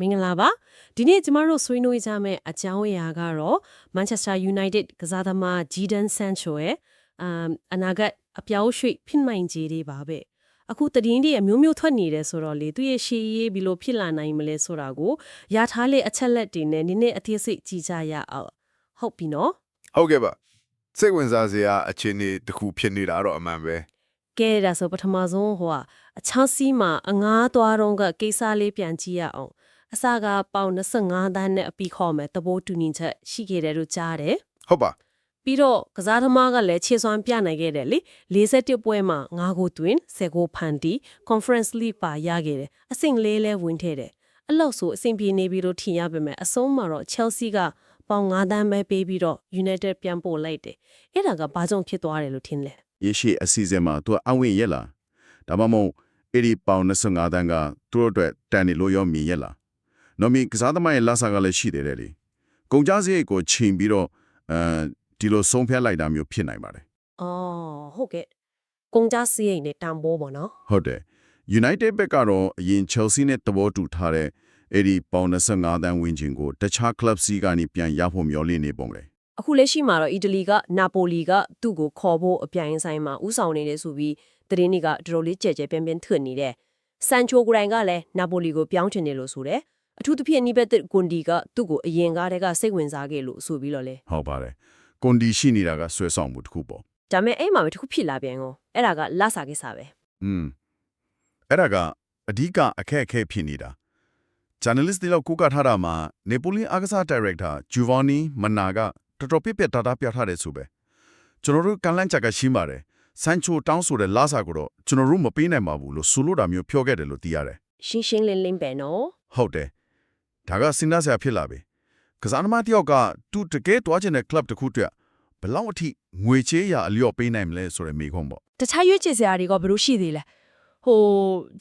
မင်္ဂလာပါဒီနေ့ကျမတို့ဆွေးနွေးကြမယ့်အကြောင်းအရာကတော့ Manchester United ကစားသမား Jadon Sancho ရဲ့အမ်အနာဂတ်အပြောင်းရွှေ့ဖြစ်မှန်ကြီးတွေပါပဲအခုတည်င်းတွေအမျိုးမျိုးထွက်နေတယ်ဆိုတော့လေသူရဲ့ရှေ့ရေးဘယ်လိုဖြစ်လာနိုင်မလဲဆိုတာကိုရထားလေအချက်လက်တွေနဲ့နည်းနည်းအသေးစိတ်ကြည့်ကြရအောင်ဟုတ်ပြီနော်ဟုတ်ကဲ့ပါစိတ်ဝင်စားစရာအခြေအနေတစ်ခုဖြစ်နေတာတော့အမှန်ပဲကဲဒါဆိုပထမဆုံးဟိုကအချောင်းစီးမှာအငားသွားတော့ကကိစ္စလေးပြန်ကြည့်ရအောင် အစကပေါင်25တန်းနဲ့အပြီးခေါ်မယ်တဘိုးတူညီချက်ရှိခဲ့တယ်လို့ကြားတယ်ဟုတ်ပါပြီးတော့ကစားသမားကလည်းခြေစွမ်းပြနိုင်ခဲ့တယ်လေ41ပွဲမှာ9ဂိုးသွင်း10ဂိုးဖန်တီ Conference League ပါရခဲ့တယ်အဆင့်လေးလဲဝင်ထဲတယ်အဲ့လောက်ဆိုအဆင်ပြေနေပြီလို့ထင်ရပါမယ်အဆုံးမှာတော့ Chelsea ကပေါင်9တန်းပဲပေးပြီးတော့ United ပြန်ပို့လိုက်တယ်အဲ့ဒါကဘာကြောင့်ဖြစ်သွားတယ်လို့ထင်လဲရေရှိအစီအစဉ်မှာသူကအဝင်ရက်လားဒါမှမဟုတ်အဲ့ဒီပေါင်25တန်းကသူတို့အတွက်တန်နေလို့ရောမြင်ရက်လား နော်မီကစားသမားရဲ့လာစာကလည်းရှိသေးတယ်လေကုန်ကြစရိတ်ကိုချိန်ပြီးတော့အဲဒီလိုဆုံးဖြတ်လိုက်တာမျိုးဖြစ်နိုင်ပါတယ်အော်ဟုတ်ကဲ့ကုန်ကြစရိတ်နဲ့တန်ဖိုးပေါ့နော်ဟုတ်တယ် United ဘက်ကတော့အရင် Chelsea နဲ့တဘောတူထားတဲ့အဲ့ဒီပေါင်25တန်းဝင်းချင်ကိုတခြား club စီကနေပြန်ရဖို့မျှော်လင့်နေပုံလေအခုလက်ရှိမှာတော့အီတလီကနာပိုလီကသူ့ကိုခေါ်ဖို့အပြိုင်ဆိုင်မှာဥဆောင်နေတယ်ဆိုပြီးသတင်းတွေကတော်တော်လေးကြဲကြဲပြင်းပြင်းထွက်နေတယ်ဆန်ချိုကိုယ်တိုင်ကလည်းနာပိုလီကိုပြောင်းချင်တယ်လို့ဆိုတယ် အထူးသဖြင့်နိဘက်သက်ကွန်ဒီကသူ့ကိုအရင်ကားတည်းကစိတ်ဝင်စားခဲ့လို့ဆိုပြီးတော့လေဟုတ်ပါတယ်ကွန်ဒီရှိနေတာကဆွဲဆောင်မှုတစ်ခုပေါ့ဒါပေမဲ့အဲ့မှာပဲတစ်ခုဖြစ်လာပြန်ရောအဲ့ဒါကလဆာကိစ္စပဲอืมအဲ့ဒါကအဓိကအခက်အခဲဖြစ်နေတာ journalist တွေလောက်ကိုကထားတာမှာ Napoli အားကစား director Giovanni Manna ကတော်တော်ပြပြတာတာပြထားတယ်ဆိုပဲကျွန်တော်တို့ကန်လန့်ချက်ကရှင်းပါတယ်ဆန်ချိုတောင်းဆိုတဲ့လာစာကိုတော့ကျွန်တော်တို့မပေးနိုင်ပါဘူးလို့ဆိုလိုတာမျိုးပြောခဲ့တယ်လို့သိရတယ်ရှင်းရှင်းလင်းလင်းပဲနော်ဟုတ်တယ် ဒါကစဉ်းစားစရာဖြစ်လာပြီကစားသမားတစ်ယောက်ကသူတကယ်တွားချင်တဲ့ club တစ်ခုအတွက်ဘယ်လောက်အထိငွေချေးရအလျော့ပေးနိုင်မလဲဆိုတဲ့မေးခွန်းပေါ့တခြားရွေးချယ်စရာတွေကဘယ်လိုရှိသေးလဲဟို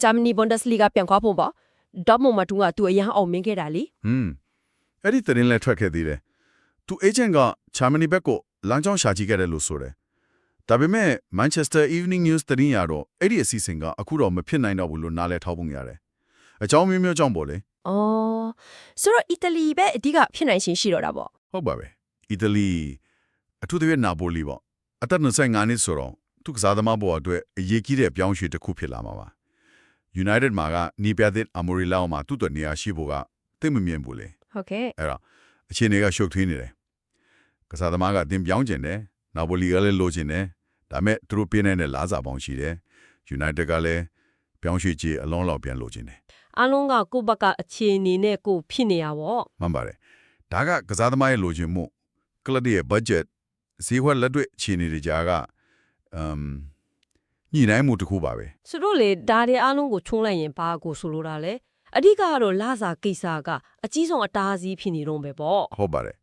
ဂျာမနီဘွန်ဒက်စလီဂါပြန်ခွာဖို့ပေါ့ဒေါ့မွန်မှာတူကသူအရန်အောင်မင်းခဲ့တာလीဟွန်းအဲ့ဒီသတင်းလည်းထွက်ခဲ့သေးတယ်သူ agent က Germany ဘက်ကိုလမ်းကြောင်းရှာကြည့်ခဲ့တယ်လို့ဆိုတယ်ဒါပေမဲ့ Manchester Evening News သတင်းရတော့အဲ့ဒီအစီအစဉ်ကအခုတော့မဖြစ်နိုင်တော့ဘူးလို့နားလဲထောက်ပုံရတယ်အကြောင်းမျိုးမျိုးကြောင့်ပေါ့လေ။ အော်ဆိုတော့အီတလီပဲအဓိကဖြစ်နိုင်ရှင်ရှိတော့တာပေါ့ဟုတ်ပါပဲအီတလီအထူးသဖြင့်နာပိုလီပေါ့အသက်25နှစ်ဆိုတော့သူကစားသမားဘောအတွက်အရေးကြီးတဲ့အပြောင်းအရွှေ့တစ်ခုဖြစ်လာမှာပါ United မှာကနီပြသစ်အမိုရီလာမှာသူ့အတွက်နေရာရှိဖို့ကသိမမြင်ဘူးလေ။ဟုတ်ကဲ့အဲ့တော့အခြေအနေကရှုပ်ထွေးနေတယ်ကစားသမားကအတင်ပြောင်းကျင်တယ်နာပိုလီကလည်းလိုချင်တယ်ဒါမဲ့သူတို့ပြင်းနေတဲ့လာစာပေါင်းရှိတယ် United ကလည်းပြောင်းရွှေ့ကြည့်အလုံးလောက်ပြန်လိုချင်တယ်။ အားလုံးကကိုယ့်ဘက်ကအခြေအနေနဲ့ကိုယ်ဖြစ်နေရပါ့မှန်ပါတယ်ဒါကကစားသမားရဲ့လိုချင်မှုကလပ်ရဲ့ budget ဈေးဝယ်လက်တွေ့အခြေအနေတွေကြားကအမ်ညှိနှိုင်းမှုတစ်ခုပါပဲ။ဆိုတော့လေဒါတွေအားလုံးကိုချုံးလိုက်ရင်ဘာကိုဆိုလိုတာလဲ။အဓိကကတော့လာစာကိစ္စကအကြီးဆုံးအတားအဆီးဖြစ်နေတော့ပဲပေါ့ဟုတ်ပါတယ်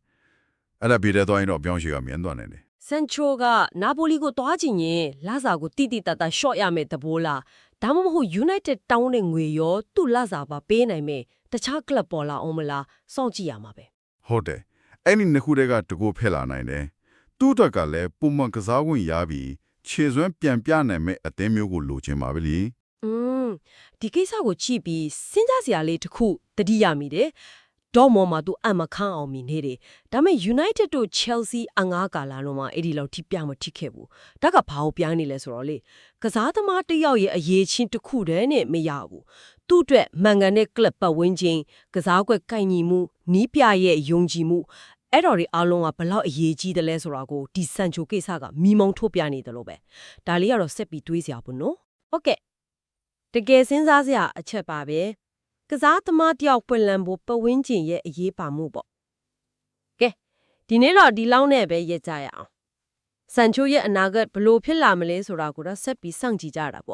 အဲ့ဒါပြည်တဲ့သွားရင်တော့ပြောင်းရွှေ့ကမြန်သွားနိုင်တယ်။ ဆန်ချိုကနာပိုလီကိုတွားချင်ရင်လာစာကိုတိတိတတ်တာ short ရမယ်တဘိုးလား။ဒါမှမဟုတ် United တောင်းတဲ့ငွေရောသူ့လာစာပါပေးနိုင်မယ်။တခြား club ပေါ်လာအောင်မလားစောင့်ကြည့်ရမှာပဲဟုတ်တယ်အဲ့ဒီနှစ်ခုတည်းကတကူဖက်လာနိုင်တယ်သူ့အတွက်ကလည်းပုံမှန်ကစားဝင်ရပြီးခြေစွမ်းပြန်ပြနိုင်မဲ့အသင်းမျိုးကိုလိုချင်ပါပဲလीอืมဒီကိစ္စကိုကြည့်ပြီးစဉ်းစားစရာလေးတစ်ခုတတိယမိတယ် ဒေါ်မော်မှာသူအမခန်းအောင်မိနေတယ်ဒါပေမဲ့ United တို့ Chelsea အငားကာလာလုံးမှာအဲ့ဒီလောက်ထိပြမထိခဲ့ဘူးဒါကဘာကိုပြိုင်းနေလဲဆိုတော့လေကစားသမားတစ်ယောက်ရဲ့အရေးချင်းတစ်ခုတည်းနဲ့မရဘူးသူ့အတွက်မှန်ကန်တဲ့ club ပတ်ဝန်းကျင်ကစားကွက်ကင်ညီမှုနီးပြရဲ့ယုံကြည်မှုအဲ့တော်ဒီအားလုံးကဘလောက်အရေးကြီးတယ်လဲဆိုတာကိုဒီဆန်ချိုကိစ္စကမိမုံထုတ်ပြနေတယ်လို့ပဲဒါလေးကတော့ဆက်ပြီးတွေးစရာပေါ့နော်ဟုတ်ကဲ့တကယ်စဉ်းစားစရာအချက်ပါပဲ ကစားသမားတယောက်ပွင့်လန်းဖို့ပဝင်းကျင်ရဲ့အရေးပါမှုပေါ့ကဲဒီနေ့တော့ဒီလောက်နဲ့ပဲရက်ကြရအောင်ဆန်ချိုရဲ့အနာဂတ်ဘလို့ဖြစ်လာမလဲဆိုတာကိုတော့ဆက်ပြီးစောင့်ကြည့်ကြတာပေါ့